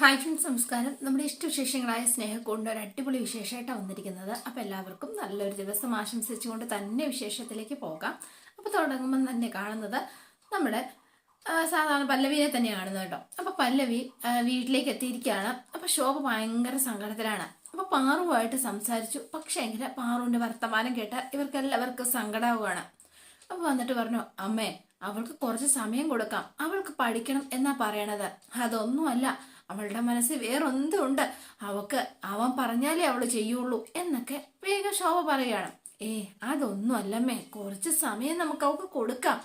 Hi friends നമസ്കാരം. നമ്മുടെ ഇഷ്ടവിശേഷങ്ങളായ സ്നേഹക്കൊണ്ട് ഒരു അടിപൊളി വിശേഷമായിട്ടാണ് വന്നിരിക്കുന്നത്. അപ്പോൾ എല്ലാവർക്കും നല്ലൊരു ദിവസം ആശംസിച്ചുകൊണ്ട് തന്നെ വിശേഷത്തിലേക്ക് പോകാം. അപ്പോൾ തുടങ്ങുമ്പം തന്നെ കാണുന്നത് നമ്മുടെ സാധാരണ പല്ലവിയെ തന്നെ കാണുന്നത് കേട്ടോ. അപ്പോൾ പല്ലവി വീട്ടിലേക്ക് എത്തിയിരിക്കുകയാണ്. അപ്പോൾ ശോഭ ഭയങ്കര സങ്കടത്തിലാണ്. അപ്പോൾ പാറുവായിട്ട് സംസാരിച്ചു. പക്ഷേ എങ്കിൽ പാറുവിന്റെ വർത്തമാനം കേട്ട ഇവർക്കെല്ലാവർക്കും സങ്കടമാവുകയാണ് അപ്പോൾ വന്നിട്ട് പറഞ്ഞു അമ്മേ അവൾക്ക് കുറച്ച് സമയം കൊടുക്കാം. അവൾക്ക് പഠിക്കണം എന്നാ പറയണത്. അതൊന്നുമല്ല. അവളുടെ മനസ്സിൽ വേറൊന്തുണ്ട് അവക്ക് അവൻ പറഞ്ഞാലേ അവൾ ചെയ്യുള്ളൂ എന്നൊക്കെ വേഗം ശോഭ പറയാണ്. ഏ അതൊന്നും അല്ലമ്മേ. കുറച്ച് സമയം നമുക്ക് അവൾക്ക് കൊടുക്കാം.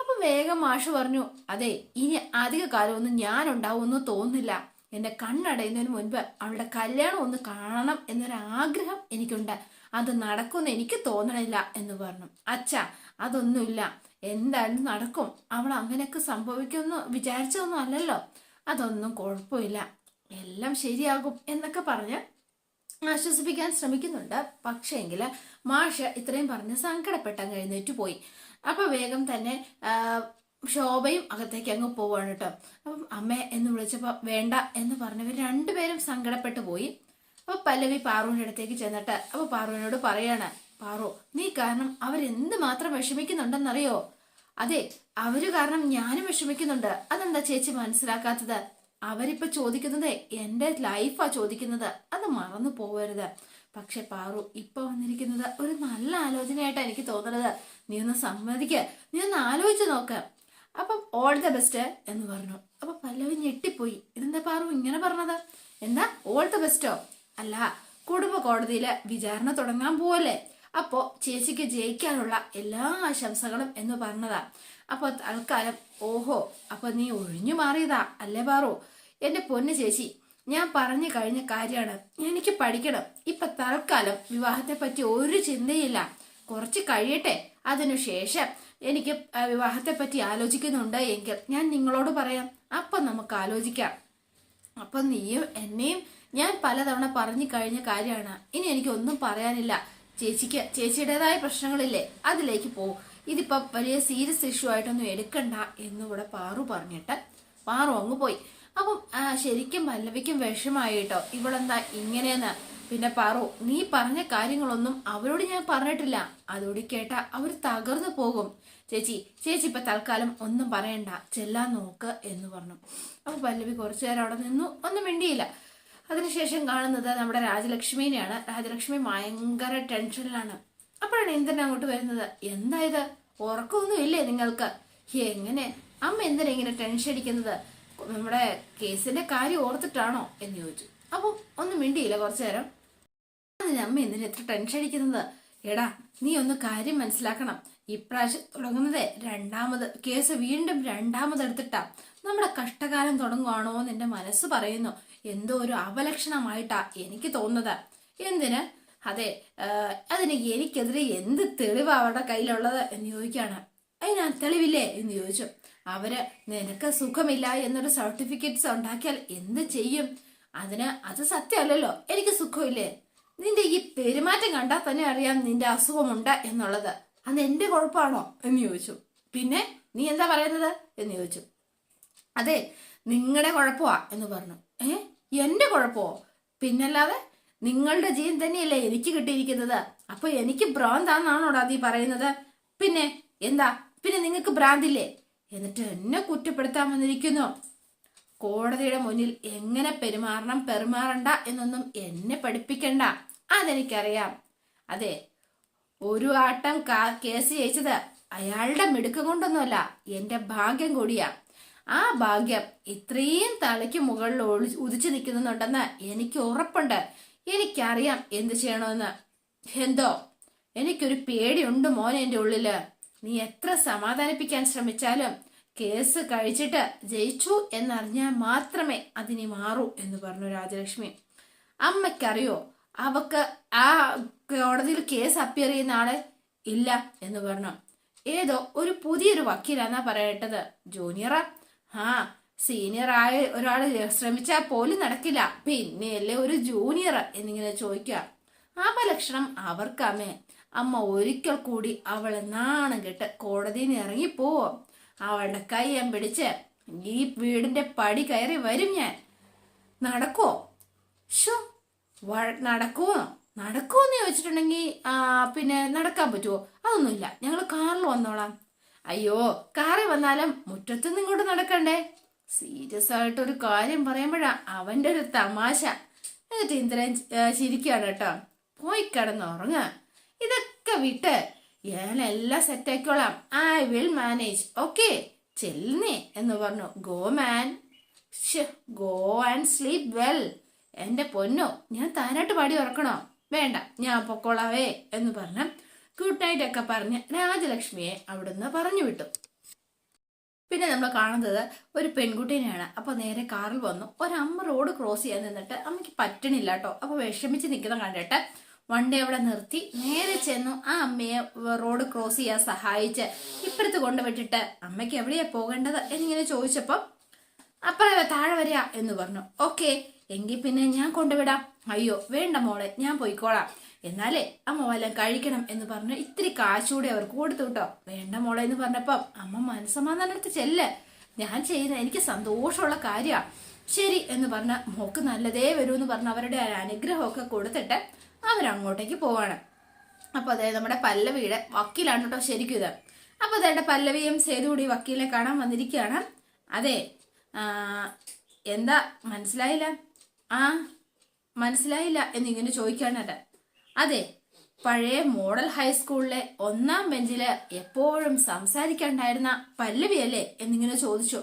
അപ്പൊ വേഗം മാഷ് പറഞ്ഞു അതെ ഇനി അധിക കാലമൊന്നും ഞാൻ ഉണ്ടാവുമെന്ന് തോന്നുന്നില്ല. എന്റെ കണ്ണടയുന്നതിന് മുൻപ് അവളുടെ കല്യാണം ഒന്ന് കാണണം എന്നൊരാഗ്രഹം എനിക്കുണ്ട്. അത് നടക്കുമെന്ന് എനിക്ക് തോന്നണില്ല എന്ന് പറഞ്ഞു. അച്ഛ അതൊന്നുമില്ല. എന്തായാലും നടക്കും. അവൾ അങ്ങനെയൊക്കെ സംഭവിക്കുമെന്ന് വിചാരിച്ചതൊന്നും അല്ലല്ലോ. അതൊന്നും കുഴപ്പമില്ല. എല്ലാം ശരിയാകും എന്നൊക്കെ പറഞ്ഞ് ആശ്വസിപ്പിക്കാൻ ശ്രമിക്കുന്നുണ്ട്. പക്ഷേങ്കിൽ മാഷ് ഇത്രയും പറഞ്ഞ് സങ്കടപ്പെട്ടങ്ങ് എഴുന്നേറ്റ് പോയി. അപ്പൊ വേഗം തന്നെ ശോഭയും അകത്തേക്ക് അങ്ങ് പോവാണ് കേട്ടോ അപ്പം അമ്മ എന്ന് വിളിച്ചപ്പോ വേണ്ട എന്ന് പറഞ്ഞവർ രണ്ടുപേരും സങ്കടപ്പെട്ടു പോയി. അപ്പൊ പല്ലവി പാറുവിന്റെ അടുത്തേക്ക് ചെന്നിട്ട് അപ്പൊ പാറുവിനോട് പറയാണ് പാറു നീ കാരണം അവരെന്ത് മാത്രം വിഷമിക്കുന്നുണ്ടെന്നറിയോ? അതെ അവർ കാരണം ഞാനും വിഷമിക്കുന്നുണ്ട്. അതെന്താ ചേച്ചി മനസ്സിലാക്കാത്തത്? അവരിപ്പൊ ചോദിക്കുന്നത് എന്റെ ലൈഫാ ചോദിക്കുന്നത്. അത് മറന്നു പോവരുത്. പക്ഷെ പാറു ഇപ്പൊ വന്നിരിക്കുന്നത് ഒരു നല്ല ആലോചനയായിട്ടാ എനിക്ക് തോന്നുന്നത് നീ ഒന്ന് സമ്മതിക്ക. നീ ഒന്ന് ആലോചിച്ച് നോക്ക്. അപ്പം ഓൾ ദ ബെസ്റ്റ് എന്ന് പറഞ്ഞു. അപ്പൊ പല്ലവി ഞെട്ടിപ്പോയി. ഇതെന്താ പാറു ഇങ്ങനെ പറഞ്ഞത്? എന്താ? ഓൾ ദ ബെസ്റ്റോ അല്ല കുടുംബ കോടതിയിൽ വിചാരണ തുടങ്ങാൻ പോവല്ലേ? അപ്പോ ചേച്ചിക്ക് ജയിക്കാനുള്ള എല്ലാ ആശംസകളും എന്ന് പറഞ്ഞതാ. അപ്പോൾ തൽക്കാലം ഓഹോ അപ്പോൾ നീ ഒഴിഞ്ഞു മാറിയതാ അല്ലേ പാറു? എന്റെ പൊന്നു ചേച്ചി ഞാൻ പറഞ്ഞു കഴിഞ്ഞ കാര്യമാണ്. എനിക്ക് പഠിക്കണം. ഇപ്പൊ തൽക്കാലം വിവാഹത്തെ പറ്റി ഒരു ചിന്തയില്ല. കുറച്ച് കഴിയട്ടെ. അതിനുശേഷം എനിക്ക് വിവാഹത്തെ പറ്റി ആലോചിക്കുന്നുണ്ട് എങ്കിൽ ഞാൻ നിങ്ങളോട് പറയാം. അപ്പൊ നമുക്ക് ആലോചിക്കാം. അപ്പൊ നീയും എന്നെയും ഞാൻ പലതവണ പറഞ്ഞു കഴിഞ്ഞ കാര്യമാണ്. ഇനി എനിക്കൊന്നും പറയാനില്ല. ചേച്ചിക്ക് ചേച്ചിയുടേതായ പ്രശ്നങ്ങളില്ലേ അതിലേക്ക് പോ ഇതിപ്പോ വലിയ സീരിയസ് ഇഷ്യൂ ആയിട്ടൊന്നും എടുക്കണ്ട എന്നിവിടെ പാറു പറഞ്ഞിട്ട് പാറു അങ്ങ് പോയി. അപ്പം ശരിക്കും പല്ലവിക്കും വിഷമായിട്ടോ ഇവളെന്താ ഇങ്ങനെയെന്ന്? പിന്നെ പാറു നീ പറഞ്ഞ കാര്യങ്ങളൊന്നും അവരോട് ഞാൻ പറഞ്ഞിട്ടില്ല. അതോടി കേട്ട അവർ തകർന്നു പോകും. ചേച്ചി ചേച്ചി ഇപ്പൊ തൽക്കാലം ഒന്നും പറയണ്ട. ചെല്ലാൻ നോക്ക് എന്ന് പറഞ്ഞു. അപ്പൊ പല്ലവി കുറച്ചു നേരം അവിടെ നിന്നു. ഒന്നും മിണ്ടിയില്ല. അതിനുശേഷം കാണുന്നത് നമ്മുടെ രാജലക്ഷ്മിനെയാണ്. രാജലക്ഷ്മി ഭയങ്കര ടെൻഷനിലാണ്. അപ്പോഴാണ് ഇന്ദ്രൻ അങ്ങോട്ട് വരുന്നത്. എന്താ ഇത്? ഉറക്കമൊന്നും ഇല്ലേ നിങ്ങൾക്ക്? എങ്ങനെ? അമ്മ എന്തിനാ ഇങ്ങനെ ടെൻഷൻ അടിക്കുന്നത്? നമ്മുടെ കേസിന്റെ കാര്യം ഓർത്തിട്ടാണോ? എന്ന് ചോദിച്ചു. അപ്പൊ ഒന്നും മിണ്ടിയില്ല കുറച്ചു നേരം. അമ്മ എന്തിനാ എത്ര ടെൻഷൻ അടിക്കുന്നത്? എടാ നീ ഒന്ന് കാര്യം മനസ്സിലാക്കണം. ഇപ്രാവശ്യം തുടങ്ങുന്നത് രണ്ടാമത് കേസ് വീണ്ടും രണ്ടാമത് എടുത്തിട്ടാ നമ്മുടെ കഷ്ടകാലം തുടങ്ങുവാണോ എന്ന് എന്റെ മനസ്സ് പറയുന്നു. എന്തോ ഒരു അപലക്ഷണമായിട്ടാ എനിക്ക് തോന്നുന്നത്. എന്തിന്? അതെ അതിന് എനിക്കെതിരെ എന്ത് തെളിവാ അവരുടെ കയ്യിലുള്ളത് എന്ന് ചോദിക്കുകയാണ് അതിന് തെളിവില്ലേ എന്ന് ചോദിച്ചു. അവർ നിനക്ക് സുഖമില്ല എന്നൊരു സർട്ടിഫിക്കറ്റ്സ് ഉണ്ടാക്കിയാൽ എന്ത് ചെയ്യും? അതിന് അത് സത്യമല്ലല്ലോ എനിക്ക് സുഖമില്ലേ? നിന്റെ ഈ പെരുമാറ്റം കണ്ടാൽ തന്നെ അറിയാം നിന്റെ അസുഖമുണ്ട് എന്നുള്ളത്. അത് എന്റെ കുഴപ്പമാണോ? എന്ന് ചോദിച്ചു. പിന്നെ നീ എന്താ പറയുന്നത്? എന്ന് ചോദിച്ചു. അതെ നിങ്ങളുടെ കുഴപ്പമാ എന്ന് പറഞ്ഞു. ഏ? എന്റെ കുഴപ്പമോ? പിന്നല്ലാതെ നിങ്ങളുടെ ജീൻ തന്നെയല്ലേ എനിക്ക് കിട്ടിയിരിക്കുന്നത്. അപ്പൊ എനിക്ക് ഭ്രാന്താന്നാണോടാ നീ പറയുന്നത്? പിന്നെ എന്താ? പിന്നെ നിങ്ങൾക്ക് ഭ്രാന്തില്ലേ? എന്നിട്ട് എന്നെ കുറ്റപ്പെടുത്താൻ വന്നിരിക്കുന്നു. കോടതിയുടെ മുന്നിൽ എങ്ങനെ പെരുമാറണം പെരുമാറണ്ട എന്നൊന്നും എന്നെ പഠിപ്പിക്കണ്ട. അതെനിക്കറിയാം. അതെ ഒരു ആട്ടം കേസ് ജയിച്ചത് അയാളുടെ മിടുക്ക് കൊണ്ടൊന്നുമല്ല എന്റെ ഭാഗ്യം കൂടിയാ. ആ ഭാഗ്യം ഇത്രയും തലയ്ക്ക് മുകളിൽ ഒളി- ഉദിച്ചു നിൽക്കുന്നുണ്ടെന്ന് എനിക്ക് ഉറപ്പുണ്ട്. എനിക്കറിയാം എന്ത് ചെയ്യണമെന്ന്. എന്തോ? എനിക്കൊരു പേടിയുണ്ട് മോനെ എന്റെ ഉള്ളിൽ. നീ എത്ര സമാധാനിപ്പിക്കാൻ ശ്രമിച്ചാലും കേസ് കഴിച്ചിട്ട് ജയിച്ചു എന്നറിഞ്ഞാൽ മാത്രമേ അതിനി മാറൂ എന്ന് പറഞ്ഞു രാജലക്ഷ്മി. അമ്മയ്ക്കറിയോ? അവക്ക് ആ കോടതിയിൽ കേസ് അപ്പിയർ ചെയ്യുന്ന ആളെ ഇല്ല എന്ന് പറഞ്ഞു. ഏതോ ഒരു പുതിയൊരു വക്കീലാന്നാ പറയട്ടത് ജൂനിയറാ? ആ സീനിയറായ ഒരാൾ ശ്രമിച്ചാൽ പോലും നടക്കില്ല. പിന്നെയല്ലേ ഒരു ജൂനിയർ എന്നിങ്ങനെ ചോദിക്കുക. അപലക്ഷണം അവർക്കമ്മേ. അമ്മ ഒരിക്കൽ കൂടി അവളെ നാണം കെട്ട് കോടതിയിൽ നിന്ന് ഇറങ്ങിപ്പോവോ അവളുടെ കൈ ഞാൻ പിടിച്ച് ഈ വീടിന്റെ പടി കയറി വരും ഞാൻ. നടക്കുവോ? ഷോ നടക്കുവോ? നടക്കുമെന്ന് ചോദിച്ചിട്ടുണ്ടെങ്കിൽ പിന്നെ നടക്കാൻ പറ്റുമോ അതൊന്നുമില്ല. ഞങ്ങൾ കാറിൽ വന്നോളാം. അയ്യോ കാറി വന്നാലും മുറ്റത്തുനിന്ന് ഇങ്ങോട്ട് നടക്കണ്ടേ? സീരിയസ് ആയിട്ട് ഒരു കാര്യം പറയുമ്പോഴാ അവന്റെ ഒരു തമാശ. എന്നിട്ട് ഇന്ദ്രൻ ശരിക്കാണ് കേട്ടോ. പോയി കിടന്നുറങ്ങ. ഇതൊക്കെ വിട്ട് ഞാൻ എല്ലാം സെറ്റാക്കിക്കോളാം ഐ വിൽ മാനേജ് ഓക്കെ ചെല്ലുന്നേ എന്ന് പറഞ്ഞു. Go man go and sleep well എന്റെ പൊന്നോ ഞാൻ താനായിട്ട് പാടി ഉറക്കണോ? വേണ്ട ഞാൻ പൊക്കോളാവേ എന്ന് പറഞ്ഞ് ഗുഡ് നൈറ്റ് ഒക്കെ പറഞ്ഞ് രാജലക്ഷ്മിയെ അവിടുന്ന് പറഞ്ഞു വിട്ടു. പിന്നെ നമ്മൾ കാണുന്നത് ഒരു പെൺകുട്ടീനെയാണ്. അപ്പൊ നേരെ കാറിൽ വന്നു. ഒരമ്മ റോഡ് ക്രോസ് ചെയ്യാൻ നിന്നിട്ട് അമ്മയ്ക്ക് പറ്റണില്ല കേട്ടോ അപ്പൊ വിഷമിച്ച് നിൽക്കുന്ന കണ്ടിട്ട് വണ്ടി അവിടെ നിർത്തി നേരെ ചെന്നു ആ അമ്മയെ റോഡ് ക്രോസ് ചെയ്യാൻ സഹായിച്ച് ഇപ്പുറത്ത് കൊണ്ടുവിട്ടിട്ട് അമ്മയ്ക്ക് എവിടെയാ പോകേണ്ടത് എന്നിങ്ങനെ ചോദിച്ചപ്പോ അപ്പറ താഴെ വരിക എന്ന് പറഞ്ഞു. ഓക്കെ. എങ്കിൽ പിന്നെ ഞാൻ കൊണ്ടുവിടാം. അയ്യോ വേണ്ട മോളെ ഞാൻ പോയിക്കോളാം. എന്നാലേ അമ്മ വല്ലതും കഴിക്കണം എന്ന് പറഞ്ഞ് ഇത്തിരി കാശൂടെ അവർക്ക് കൊടുത്തു കേട്ടോ. വേണ്ട മോളെ എന്ന് പറഞ്ഞപ്പം അമ്മ മനസ്സമാധാനത്ത് ചെല്ല്. ഞാൻ ചെയ്യുന്ന എനിക്ക് സന്തോഷമുള്ള കാര്യമാണ് ശരി എന്ന് പറഞ്ഞ മോക്ക് നല്ലതേ വരൂ എന്ന് പറഞ്ഞ അവരുടെ അനുഗ്രഹമൊക്കെ കൊടുത്തിട്ട് അവരങ്ങോട്ടേക്ക് പോവാണ്. അപ്പൊ അതായത് നമ്മുടെ പല്ലവിയുടെ വക്കീലാണ് കേട്ടോ ശരിക്കും ഇത്. അപ്പൊ അതായത് പല്ലവിയും സേതുകൂടി വക്കീലിനെ കാണാൻ വന്നിരിക്കുകയാണ്. അതെ എന്താ മനസ്സിലായില്ല? ആ മനസ്സിലായില്ല എന്നിങ്ങനെ ചോദിക്കാണത് അതെ പഴയ മോഡൽ ഹൈസ്കൂളിലെ ഒന്നാം ബെഞ്ചിൽ എപ്പോഴും സംസാരിക്കാണ്ടായിരുന്ന പല്ലവിയല്ലേ എന്നിങ്ങനെ ചോദിച്ചു.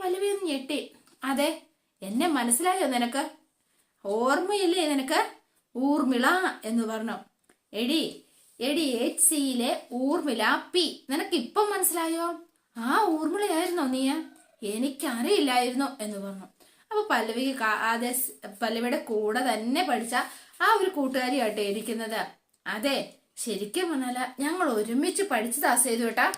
പല്ലവി ഒന്ന് ഞെട്ടി. അതെ എന്നെ മനസ്സിലായോ നിനക്ക്? ഓർമ്മയില്ലേ നിനക്ക്? ഊർമിള എന്ന് പറഞ്ഞു. എടി എടി എച്ച് സിയിലെ ഊർമിള പി നിനക്ക് ഇപ്പം മനസ്സിലായോ? ആ ഊർമിളയായിരുന്നോ നീയ എനിക്കറിയില്ലായിരുന്നു എന്ന് പറഞ്ഞു. അപ്പൊ പല്ലവിക്ക് അതെ പല്ലവിയുടെ കൂടെ തന്നെ പഠിച്ച ആ ഒരു കൂട്ടുകാരിയാട്ടോ ഇരിക്കുന്നത്. അതെ ശരിക്കും പറഞ്ഞാല ഞങ്ങൾ ഒരുമിച്ച് പഠിച്ചതാ സേതു കേട്ടാ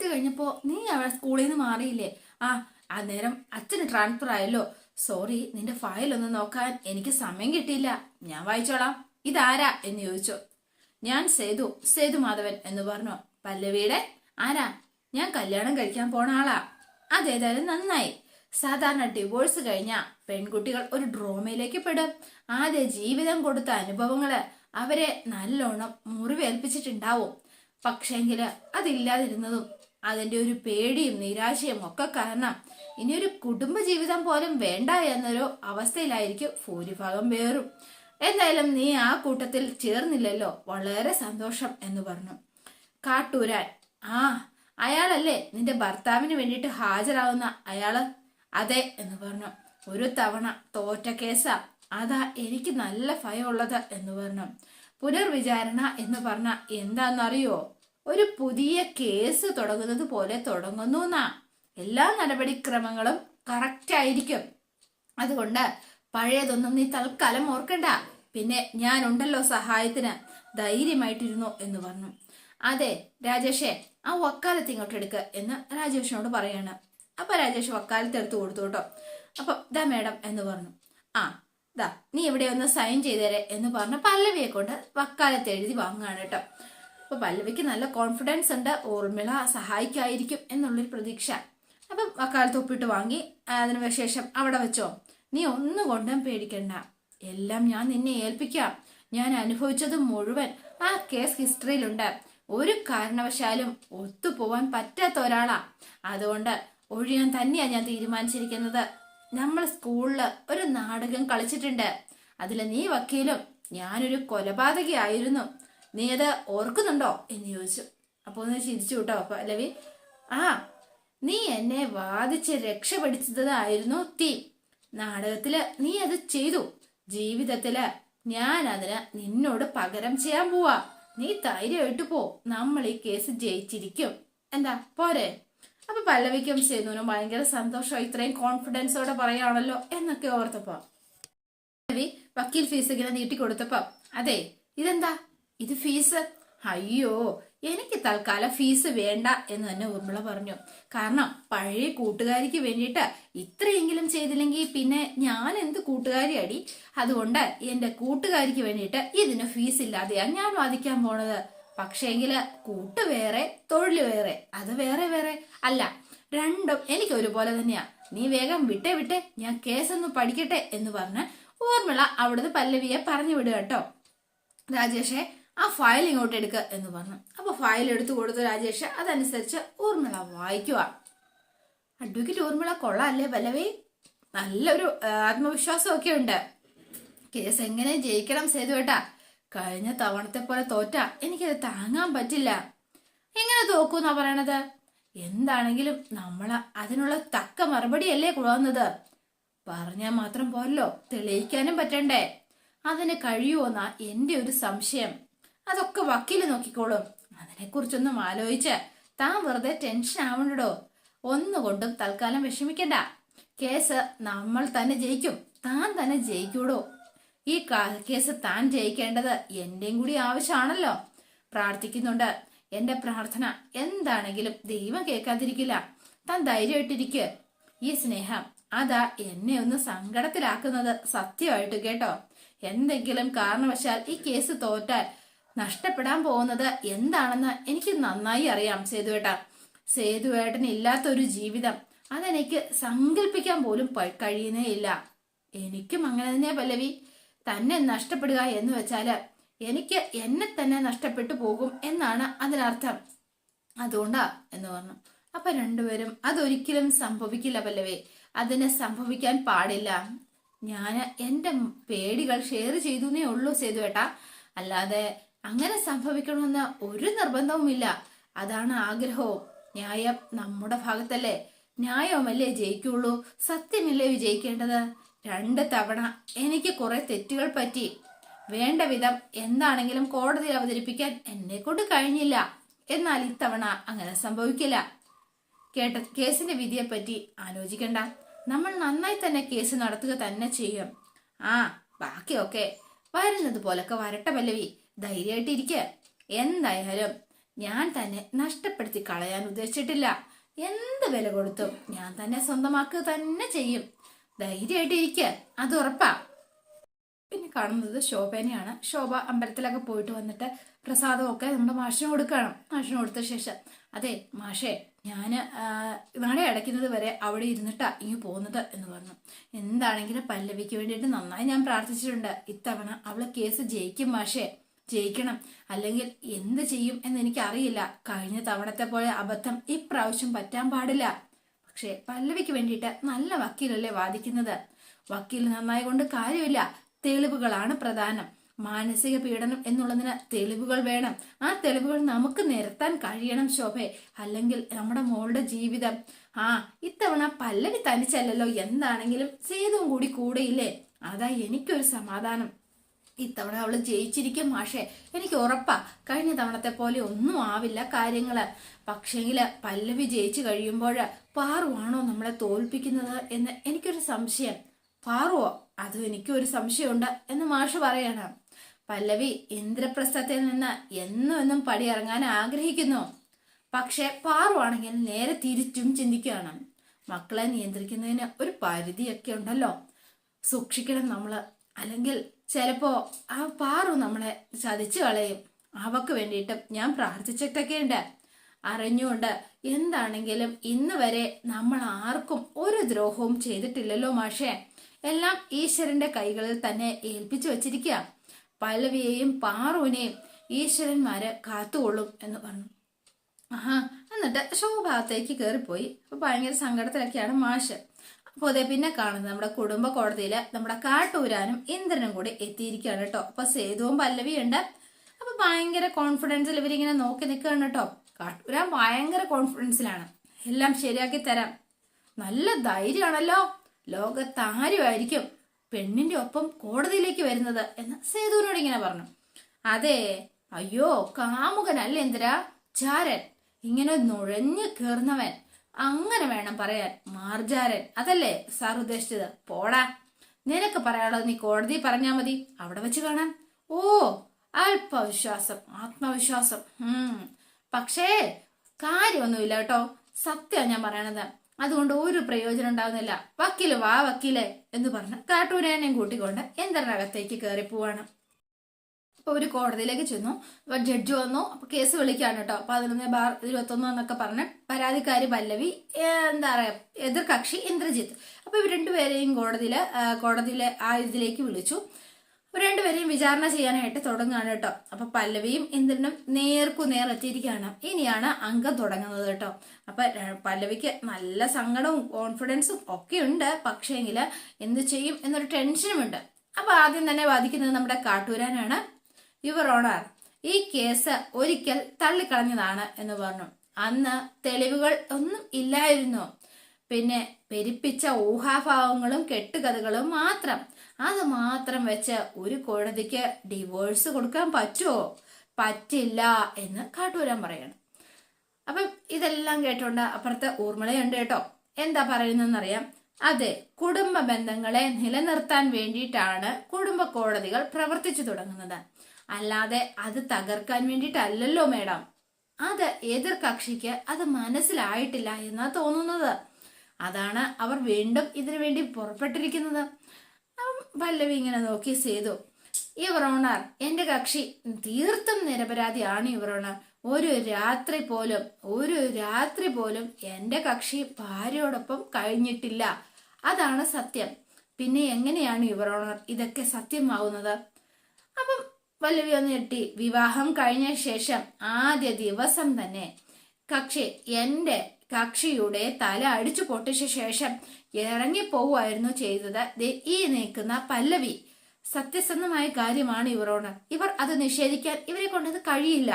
കഴിഞ്ഞപ്പോൾ കഴിഞ്ഞപ്പോ നീ അവിടെ സ്കൂളിൽ നിന്ന് മാറിയില്ലേ? ആ അന്നേരം അച്ഛന് ട്രാൻസ്ഫർ ആയല്ലോ. സോറി നിന്റെ ഫയൽ ഒന്ന് നോക്കാൻ എനിക്ക് സമയം കിട്ടിയില്ല. ഞാൻ വായിച്ചോളാം. ഇതാരാ എന്ന് ചോദിച്ചു. ഞാൻ സേതു സേതു മാധവൻ എന്ന് പറഞ്ഞു. പല്ലവിയുടെ ആരാ? ഞാൻ കല്യാണം കഴിക്കാൻ പോണ ആളാ. അതേതായാലും നന്നായി. സാധാരണ ഡിവോഴ്സ് കഴിഞ്ഞ പെൺകുട്ടികൾ ഒരു ഡ്രോമയിലേക്ക് പെടും. ആദ്യ ജീവിതം കൊടുത്ത അനുഭവങ്ങൾ അവരെ നല്ലോണം മുറിവേൽപ്പിച്ചിട്ടുണ്ടാവും. പക്ഷേങ്കിൽ അതില്ലാതിരുന്നതും അതിന്റെ ഒരു പേടിയും നിരാശയും ഒക്കെ കാരണം ഇനിയൊരു കുടുംബജീവിതം പോലും വേണ്ട എന്നൊരു അവസ്ഥയിലായിരിക്കും ഭൂരിഭാഗം വേറും എന്തായാലും നീ ആ കൂട്ടത്തിൽ ചേർന്നില്ലല്ലോ. വളരെ സന്തോഷം എന്ന് പറഞ്ഞു. കാട്ടൂരാൻ ആ അയാളല്ലേ നിന്റെ ഭർത്താവിന് വേണ്ടിയിട്ട് ഹാജരാവുന്ന അയാൾ? അതെ എന്ന് പറഞ്ഞു. ഒരു തവണ തോറ്റ കേസാ അതാ എനിക്ക് നല്ല ഭയമുള്ളത് എന്ന് പറഞ്ഞു. പുനർവിചാരണ എന്ന് പറഞ്ഞ എന്താണെന്നറിയോ ഒരു പുതിയ കേസ് തുടങ്ങുന്നത് പോലെ തുടങ്ങുന്നു എന്നാ എല്ലാ നടപടിക്രമങ്ങളും കറക്റ്റ് ആയിരിക്കും. അതുകൊണ്ട് പഴയതൊന്നും നീ തൽക്കാലം ഓർക്കണ്ട. പിന്നെ ഞാൻ ഉണ്ടല്ലോ സഹായത്തിന്. ധൈര്യമായിട്ടിരുന്നു എന്ന് പറഞ്ഞു. അതെ രാജേഷേ ആ വക്കാലത്ത് ഇങ്ങോട്ട് എന്ന് രാജേഷിനോട് പറയാണ്. അപ്പൊ രാജേഷ് വക്കാലത്ത് എടുത്തു കൊടുത്തു കേട്ടോ. അപ്പൊ ദാ മേഡം എന്ന് പറഞ്ഞു. ആ ദാ നീ ഇവിടെ ഒന്ന് സൈൻ ചെയ്തേരെ എന്ന് പറഞ്ഞ പല്ലവിയെ കൊണ്ട് വക്കാലത്ത് എഴുതി വാങ്ങുകയാണ് കേട്ടോ. അപ്പൊ പല്ലവിക്ക് നല്ല കോൺഫിഡൻസ് ഉണ്ട് ഓർമ്മിള സഹായിക്കായിരിക്കും എന്നുള്ളൊരു പ്രതീക്ഷ. അപ്പം വക്കാലത്ത് ഒപ്പിട്ട് വാങ്ങി അതിന് ശേഷം അവിടെ വെച്ചോ. നീ ഒന്നും കൊണ്ടും പേടിക്കണ്ട. എല്ലാം ഞാൻ നിന്നെ ഏൽപ്പിക്കാം. ഞാൻ അനുഭവിച്ചത് മുഴുവൻ ആ കേസ് ഹിസ്റ്ററിയിലുണ്ട് ഒരു കാരണവശാലും ഒത്തുപോവാൻ പറ്റാത്ത ഒരാളാ. അതുകൊണ്ട് ഒഴിയാൻ തന്നെയാ ഞാൻ തീരുമാനിച്ചിരിക്കുന്നത്. നമ്മൾ സ്കൂളിൽ ഒരു നാടകം കളിച്ചിട്ടുണ്ട്. അതിൽ നീ വക്കീലും ഞാനൊരു കൊലപാതകയായിരുന്നു. നീ അത് ഓർക്കുന്നുണ്ടോ എന്ന് ചോദിച്ചു. അപ്പൊ ഒന്ന് ചിരിച്ചു കേട്ടോ പല്ലവി ആ നീ എന്നെ വാദിച്ച് രക്ഷപ്പെടുത്തതായിരുന്നു തീ നാടകത്തിൽ നീ അത് ചെയ്തു. ജീവിതത്തിൽ ഞാൻ അതിന് നിന്നോട് പകരം ചെയ്യാൻ പോവാ. നീ ധൈര്യമായിട്ട് പോ. നമ്മൾ ഈ കേസ് ജയിച്ചിരിക്കും. എന്താ? പോരെ. അപ്പൊ പല്ലവിക്കും സേതുവിനും ഭയങ്കര സന്തോഷം. ഇത്രയും കോൺഫിഡൻസോടെ പറയുകയാണല്ലോ എന്നൊക്കെ ഓർത്തപ്പോ. പല്ലവി വക്കീൽ ഫീസ് ഇങ്ങനെ നീട്ടിക്കൊടുത്തപ്പോ അതെ ഇതെന്താ? ഇത് ഫീസ് അയ്യോ എനിക്ക് തൽക്കാലം ഫീസ് വേണ്ട എന്ന് തന്നെ ഉർമിള പറഞ്ഞു. കാരണം പഴയ കൂട്ടുകാരിക്ക് വേണ്ടിയിട്ട് ഇത്രയെങ്കിലും ചെയ്തില്ലെങ്കിൽ പിന്നെ ഞാൻ എന്ത് കൂട്ടുകാരിയടി? അതുകൊണ്ട് എന്റെ കൂട്ടുകാരിക്ക് വേണ്ടിയിട്ട് ഇതിന് ഫീസ് ഇല്ലാതെയാണ് ഞാൻ വാദിക്കാൻ പോണത്. പക്ഷേങ്കിൽ കൂട്ട് വേറെ തൊഴിൽ വേറെ അത് വേറെ വേറെ. അല്ല രണ്ടും എനിക്ക് ഒരുപോലെ തന്നെയാ. നീ വേഗം വിട്ടേ വിട്ടേ ഞാൻ കേസൊന്ന് പഠിക്കട്ടെ എന്ന് പറഞ്ഞ് ഊർമിള അവിടുന്ന് പല്ലവിയെ പറഞ്ഞു വിടുക കേട്ടോ. രാജേഷെ ആ ഫയൽ ഇങ്ങോട്ട് എടുക്ക എന്ന് പറഞ്ഞു. അപ്പൊ ഫയൽ എടുത്തു കൊടുത്തു രാജേഷ് അതനുസരിച്ച് ഊർമിള വായിക്കുക അഡ്വക്കേറ്റ് ഊർമിള കൊള്ളാല്ലേ പല്ലവി? നല്ലൊരു ആത്മവിശ്വാസം ആത്മവിശ്വാസമൊക്കെ ഉണ്ട്. കേസ് എങ്ങനെ ജയിക്കണം സേതുവേട്ടാ? കഴിഞ്ഞ തവണത്തെ പോലെ തോറ്റ. എനിക്കത് താങ്ങാൻ പറ്റില്ല. എങ്ങനെ തോക്കൂന്നാ പറയണത്? എന്താണെങ്കിലും നമ്മൾ അതിനുള്ള തക്ക മറുപടി അല്ലേ കൊടുക്കുന്നത് പറഞ്ഞാൽ മാത്രം പോരല്ലോ. തെളിയിക്കാനും പറ്റണ്ടേ. അതിന് കഴിയുമോന്നാ എന്റെ ഒരു സംശയം. അതൊക്കെ വക്കീൽ നോക്കിക്കോളും. അതിനെക്കുറിച്ചൊന്നും ആലോചിച്ച് താൻ വെറുതെ ടെൻഷൻ ആവണ്ടോ ഒന്നുകൊണ്ടും തൽക്കാലം വിഷമിക്കണ്ട. കേസ് നമ്മൾ തന്നെ ജയിക്കും. താൻ തന്നെ ജയിക്കൂടോ? ഈ കേസ് താൻ ജയിക്കേണ്ടത് എന്റെയും കൂടി ആവശ്യമാണല്ലോ. പ്രാർത്ഥിക്കുന്നുണ്ട്. എന്റെ പ്രാർത്ഥന എന്താണെങ്കിലും ദൈവം കേൾക്കാതിരിക്കില്ല. താൻ ധൈര്യമായിട്ടിരിക്കുക ഈ സ്നേഹം അതാ എന്നെ ഒന്ന് സങ്കടത്തിലാക്കുന്നത് സത്യമായിട്ട് കേട്ടോ. എന്തെങ്കിലും കാരണവശാൽ ഈ കേസ് തോറ്റാൽ നഷ്ടപ്പെടാൻ പോകുന്നത് എന്താണെന്ന് എനിക്ക് നന്നായി അറിയാം സേതുവേട്ട സേതുവേട്ടന് ഇല്ലാത്തൊരു ജീവിതം അതെനിക്ക് സങ്കല്പിക്കാൻ പോലും കഴിയുന്നേ ഇല്ല. എനിക്കും അങ്ങനെ തന്നെയാ പല്ലവി. തന്നെ നഷ്ടപ്പെടുക എന്ന് വെച്ചാൽ എനിക്ക് എന്നെ തന്നെ നഷ്ടപ്പെട്ടു പോകും എന്നാണ് അതിനർത്ഥം. അതുകൊണ്ടാ എന്ന് പറഞ്ഞു. അപ്പൊ രണ്ടുപേരും അതൊരിക്കലും സംഭവിക്കില്ല പല്ലവേ. അതിനെ സംഭവിക്കാൻ പാടില്ല. ഞാൻ എന്റെ പേടികൾ ഷെയർ ചെയ്തുന്നേ ഉള്ളൂ സേതുവേട്ടാ അല്ലാതെ അങ്ങനെ സംഭവിക്കണമെന്ന് ഒരു നിർബന്ധവുമില്ല. അതാണ് ആഗ്രഹവും. ന്യായം നമ്മുടെ ഭാഗത്തല്ലേ. ന്യായവുമല്ലേ ജയിക്കുള്ളൂ. സത്യമല്ലേ വിജയിക്കേണ്ടത്? രണ്ട് തവണ എനിക്ക് കുറെ തെറ്റുകൾ പറ്റി. വേണ്ട വിധം എന്താണെങ്കിലും കോടതിയിൽ അവതരിപ്പിക്കാൻ എന്നെ കൊണ്ട് കഴിഞ്ഞില്ല. എന്നാൽ ഇത്തവണ അങ്ങനെ സംഭവിക്കില്ല. കേട്ട കേസിന്റെ വിധിയെപ്പറ്റി ആലോചിക്കണ്ട. നമ്മൾ നന്നായി തന്നെ കേസ് നടത്തുക തന്നെ ചെയ്യും. ആ ബാക്കിയൊക്കെ വരുന്നത് പോലൊക്കെ വരട്ടെ പല്ലവി. ധൈര്യമായിട്ടിരിക്ക എന്തായാലും ഞാൻ തന്നെ നഷ്ടപ്പെടുത്തി കളയാൻ ഉദ്ദേശിച്ചിട്ടില്ല. എന്ത് വില കൊടുത്തും ഞാൻ തന്നെ സ്വന്തമാക്കുക തന്നെ ചെയ്യും. ധൈര്യമായിട്ടിരിക്ക അത് ഉറപ്പാ. പിന്നെ കാണുന്നത് ശോഭനെയാണ്. ശോഭ അമ്പലത്തിലൊക്കെ പോയിട്ട് വന്നിട്ട് പ്രസാദമൊക്കെ നമ്മുടെ മാഷിന് കൊടുക്കണം. മാഷിന് കൊടുത്ത ശേഷം അതെ മാഷേ ഞാൻ നട അടയ്ക്കുന്നത് വരെ അവിടെ ഇരുന്നിട്ടാ ഇങ്ങ് പോകുന്നത് എന്ന് പറഞ്ഞു. എന്താണെങ്കിലും പല്ലവിക്ക് വേണ്ടിയിട്ട് നന്നായി ഞാൻ പ്രാർത്ഥിച്ചിട്ടുണ്ട്. ഇത്തവണ അവൾ കേസ് ജയിക്കും മാഷേ. ജയിക്കണം. അല്ലെങ്കിൽ എന്ത് ചെയ്യും എന്ന് എനിക്കറിയില്ല. കഴിഞ്ഞ തവണത്തെ പോലെ അബദ്ധം ഇപ്രാവശ്യം പറ്റാൻ പാടില്ല. പക്ഷേ പല്ലവിക്ക് വേണ്ടിയിട്ട് നല്ല വക്കീലല്ലേ വാദിക്കുന്നത്? വക്കീൽ നന്നായി കൊണ്ട് കാര്യമില്ല. തെളിവുകളാണ് പ്രധാനം. മാനസിക പീഡനം എന്നുള്ളതിന് തെളിവുകൾ വേണം. ആ തെളിവുകൾ നമുക്ക് നിരത്താൻ കഴിയണം ശോഭെ. അല്ലെങ്കിൽ നമ്മുടെ മോളുടെ ജീവിതം. ആ ഇത്തവണ പല്ലവി തനിച്ചല്ലല്ലോ. എന്താണെങ്കിലും സേതും കൂടി കൂടെയില്ലേ? അതാ എനിക്കൊരു സമാധാനം. ഇത്തവണ അവൾ ജയിച്ചിരിക്കും മാഷേ. എനിക്ക് ഉറപ്പാ. കഴിഞ്ഞ തവണത്തെ പോലെ ഒന്നും ആവില്ല കാര്യങ്ങൾ. പക്ഷേങ്കിൽ പല്ലവി ജയിച്ചു കഴിയുമ്പോൾ പാറുവാണോ നമ്മളെ തോൽപ്പിക്കുന്നത് എന്ന് എനിക്കൊരു സംശയം. പാറുവോ? അതും എനിക്കൊരു സംശയമുണ്ട് എന്ന് മാഷ് പറയണം. പല്ലവി ഇന്ദ്രപ്രസ്ഥത്തിൽ നിന്ന് എന്നും എന്നും പടിയിറങ്ങാൻ ആഗ്രഹിക്കുന്നു. പക്ഷെ പാറുവാണെങ്കിൽ നേരെ തിരിച്ചും ചിന്തിക്കുകയാണ്. മക്കളെ നിയന്ത്രിക്കുന്നതിന് ഒരു പരിധിയൊക്കെ ഉണ്ടല്ലോ. സൂക്ഷിക്കണം നമ്മൾ. അല്ലെങ്കിൽ ചിലപ്പോ ആ പാറു നമ്മളെ ചതിച്ചു കളയും. അവക്ക് വേണ്ടിയിട്ട് ഞാൻ പ്രാർത്ഥിച്ചിട്ടൊക്കെ ഉണ്ട്. അറിഞ്ഞുകൊണ്ട് എന്താണെങ്കിലും ഇന്ന് വരെ നമ്മൾ ആർക്കും ഒരു ദ്രോഹവും ചെയ്തിട്ടില്ലല്ലോ മാഷേ. എല്ലാം ഈശ്വരന്റെ കൈകളിൽ തന്നെ ഏൽപ്പിച്ചു വച്ചിരിക്കുക. പല്ലവിയെയും പാറുവിനെയും ഈശ്വരന്മാര് കാത്തുകൊള്ളും എന്ന് പറഞ്ഞു. ആഹാ എന്നിട്ട് ശോഭാഗത്തേക്ക് കയറിപ്പോയി അപ്പൊ ഭയങ്കര സങ്കടത്തിലൊക്കെയാണ് മാഷ്. അപ്പൊ അതേ പിന്നെ കാണുന്നത് നമ്മുടെ കുടുംബ കോടതിയിൽ നമ്മുടെ കാട്ടൂരാനും ഇന്ദ്രനും കൂടി എത്തിയിരിക്കുകയാണ് കേട്ടോ. അപ്പൊ സേതുവും പല്ലവിയും ഉണ്ട്. അപ്പൊ ഭയങ്കര കോൺഫിഡൻസിൽ ഇവരിങ്ങനെ നോക്കി നിൽക്കുകയാണ് കേട്ടോ. കാട്ടൂരാൻ ഭയങ്കര കോൺഫിഡൻസിലാണ് എല്ലാം ശരിയാക്കി തരാം. നല്ല ധൈര്യമാണല്ലോ. ലോകത്താരുമായിരിക്കും പെണ്ണിന്റെ ഒപ്പം കോടതിയിലേക്ക് വരുന്നത് എന്ന് സേതുവിനോട് ഇങ്ങനെ പറഞ്ഞു. അതെ അയ്യോ കാമുകനല്ല എന്തിരാ ചാരൻ. ഇങ്ങനെ നുഴഞ്ഞു കയറുന്നവൻ അങ്ങനെ വേണം പറയാൻ. മാർജാരൻ. അതല്ലേ സാർ ഉദ്ദേശിച്ചത്? പോടാ. നിനക്ക് പറയാനുള്ളത് നീ കോടതി പറഞ്ഞാ മതി. അവിടെ വെച്ച് കാണാം ഓ അല്പവിശ്വാസം ആത്മവിശ്വാസം. പക്ഷേ കാര്യമൊന്നുമില്ല കേട്ടോ. സത്യം ഞാൻ പറയണത്. അതുകൊണ്ട് ഒരു പ്രയോജനം ഉണ്ടാവുന്നില്ല. വക്കീൽ വാ വക്കീലെ എന്ന് പറഞ്ഞ് കാട്ടൂരേനെയും കൂട്ടിക്കൊണ്ട് എന്തരകത്തേക്ക് കയറി പോവാണ് അപ്പോൾ ഒരു കോടതിയിലേക്ക് ചെന്നു. അപ്പോൾ ജഡ്ജ് വന്നു. അപ്പോൾ കേസ് വിളിക്കാണ് കേട്ടോ. പതിനൊന്ന് ബാർ ഇരുപത്തൊന്ന് എന്നൊക്കെ പറഞ്ഞ് പരാതിക്കാരി പല്ലവി എന്താ പറയുക എതിർ കക്ഷി ഇന്ദ്രജിത്ത്. അപ്പോൾ ഇവർ രണ്ടുപേരെയും കോടതിയിൽ കോടതിയിലെ ആ ഇതിലേക്ക് വിളിച്ചു. ഇവർ രണ്ടുപേരെയും വിചാരണ ചെയ്യാനായിട്ട് തുടങ്ങുകയാണ് കേട്ടോ. അപ്പൊ പല്ലവിയും ഇന്ദ്രനും നേർക്കു നേർ എത്തിയിരിക്കുകയാണ്. ഇനിയാണ് അംഗം തുടങ്ങുന്നത് കേട്ടോ. അപ്പൊ പല്ലവിക്ക് നല്ല സങ്കടവും കോൺഫിഡൻസും ഒക്കെ ഉണ്ട്. പക്ഷേങ്കിൽ എന്ത് ചെയ്യും എന്നൊരു ടെൻഷനും ഉണ്ട്. അപ്പൊ ആദ്യം തന്നെ വാദിക്കുന്നത് നമ്മുടെ കാട്ടൂരാനാണ്. യുവർ ഓണർ ഈ കേസ് ഒരിക്കൽ തള്ളിക്കളഞ്ഞതാണ് എന്ന് പറഞ്ഞു. അന്ന് തെളിവുകൾ ഒന്നും ഇല്ലായിരുന്നു. പിന്നെ പെരിപ്പിച്ച ഊഹാഭാവങ്ങളും കെട്ടുകഥകളും മാത്രം. അത് മാത്രം വെച്ച് ഒരു കോടതിക്ക് ഡിവോഴ്സ് കൊടുക്കാൻ പറ്റുമോ പറ്റില്ല എന്ന് കാട്ടൂരാൻ പറയണം. അപ്പം ഇതെല്ലാം കേട്ടോണ്ട് അപ്പുറത്തെ ഊർമിളയുണ്ട് കേട്ടോ. എന്താ പറയുന്നതെന്നറിയാം? അതെ കുടുംബ ബന്ധങ്ങളെ നിലനിർത്താൻ വേണ്ടിയിട്ടാണ് കുടുംബ കോടതികൾ പ്രവർത്തിച്ചു തുടങ്ങുന്നത്. അല്ലാതെ അത് തകർക്കാൻ വേണ്ടിയിട്ടല്ലല്ലോ മേഡം. അത് എതിർ കക്ഷിക്ക് അത് മനസ്സിലായിട്ടില്ല എന്നാ തോന്നുന്നത്. അതാണ് അവർ വീണ്ടും ഇതിനു വേണ്ടി പുറപ്പെട്ടിരിക്കുന്നത്. പല്ലവി ഇങ്ങനെ നോക്കി ചെയ്തു യുവർ ഓണർ എന്റെ കക്ഷി തീർത്തും നിരപരാധിയാണ് യുവർ ഓണർ. ഒരു രാത്രി പോലും ഒരു രാത്രി പോലും എന്റെ കക്ഷി ഭാര്യയോടൊപ്പം കഴിഞ്ഞിട്ടില്ല. അതാണ് സത്യം. പിന്നെ എങ്ങനെയാണ് യുവർ ഓണർ ഇതൊക്കെ സത്യമാവുന്നത്? അപ്പം വല്ലവി ഒന്ന് ഞെട്ടി. വിവാഹം കഴിഞ്ഞ ശേഷം ആദ്യ ദിവസം തന്നെ കക്ഷി എന്റെ കക്ഷിയുടെ തല അടിച്ചു പൊട്ടിച്ച ശേഷം ഇറങ്ങിപ്പോവുമായിരുന്നു ചെയ്തത്. ഈ നിൽക്കുന്ന പല്ലവി സത്യസന്ധമായ കാര്യമാണ് ഇവരോട്. ഇവർ അത് നിഷേധിക്കാൻ ഇവരെ കൊണ്ടത് കഴിയില്ല.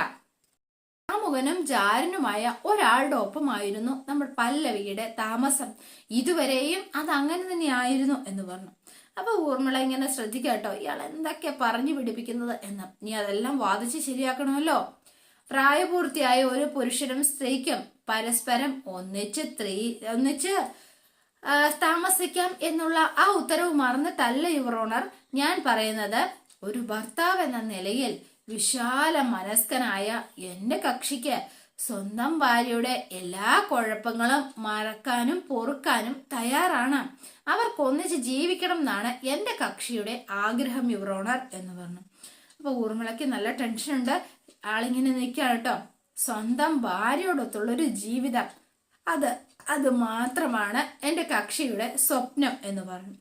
കാമുകനും ജാരനുമായ ഒരാളുടെ ഒപ്പമായിരുന്നു നമ്മൾ പല്ലവിയുടെ താമസം. ഇതുവരെയും അത് അങ്ങനെ തന്നെയായിരുന്നു എന്ന് പറഞ്ഞു. അപ്പൊ ഊർമിള ഇങ്ങനെ ശ്രദ്ധിക്കുക കേട്ടോ. ഇയാൾ എന്തൊക്കെ പറഞ്ഞു പിടിപ്പിക്കുന്നത് എന്ന്. നീ അതെല്ലാം വാദിച്ച് ശരിയാക്കണമല്ലോ. പ്രായപൂർത്തിയായ ഒരു പുരുഷനും സ്ത്രീക്കും പരസ്പരം ഒന്നിച്ച് സ്ത്രീ ഒന്നിച്ച് താമസിക്കാം എന്നുള്ള ആ ഉത്തരവ് മറന്നിട്ടല്ല യുവറോണർ ഞാൻ പറയുന്നത് ഒരു ഭർത്താവ് എന്ന നിലയിൽ വിശാല മനസ്കനായ എന്റെ കക്ഷിക്ക് സ്വന്തം ഭാര്യയുടെ എല്ലാ കുഴപ്പങ്ങളും മറക്കാനും പൊറുക്കാനും തയ്യാറാണ്. അവർക്കൊന്നിച്ച് ജീവിക്കണം എന്നാണ് എന്റെ കക്ഷിയുടെ ആഗ്രഹം യുവറോണർ എന്ന് പറഞ്ഞു. അപ്പൊ ഊർമിളയ്ക്ക് നല്ല ടെൻഷൻ ഉണ്ട്. ആളിങ്ങനെ നിൽക്കുകയാണ് കേട്ടോ. സ്വന്തം ഭാര്യയോടൊത്തുള്ളൊരു ജീവിതം. അത് അത് മാത്രമാണ് എന്റെ കക്ഷിയുടെ സ്വപ്നം എന്ന് പറഞ്ഞു.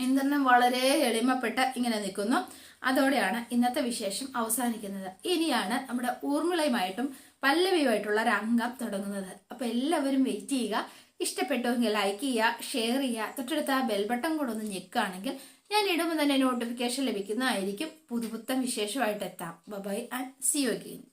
ഇന്ദ്രനും വളരെ എളിമപ്പെട്ട് ഇങ്ങനെ നിൽക്കുന്നു. അതോടെയാണ് ഇന്നത്തെ വിശേഷം അവസാനിക്കുന്നത്. ഇനിയാണ് നമ്മുടെ ഊർമിളയുമായിട്ടും പല്ലവിയുമായിട്ടുള്ള ഒരു അംഗം തുടങ്ങുന്നത്. അപ്പൊ എല്ലാവരും വെയിറ്റ് ചെയ്യുക. ഇഷ്ടപ്പെട്ടുവെങ്കിൽ ലൈക്ക് ചെയ്യുക ഷെയർ ചെയ്യുക. തൊട്ടടുത്ത ആ ബെൽബട്ടൺ കൂടെ ഒന്ന് ഞെക്കുകയാണെങ്കിൽ ഞാൻ ഇടുമ്പോൾ തന്നെ നോട്ടിഫിക്കേഷൻ ലഭിക്കുന്നതായിരിക്കും. പുതുപുത്തം വിശേഷമായിട്ട് എത്താം. Bye and see you again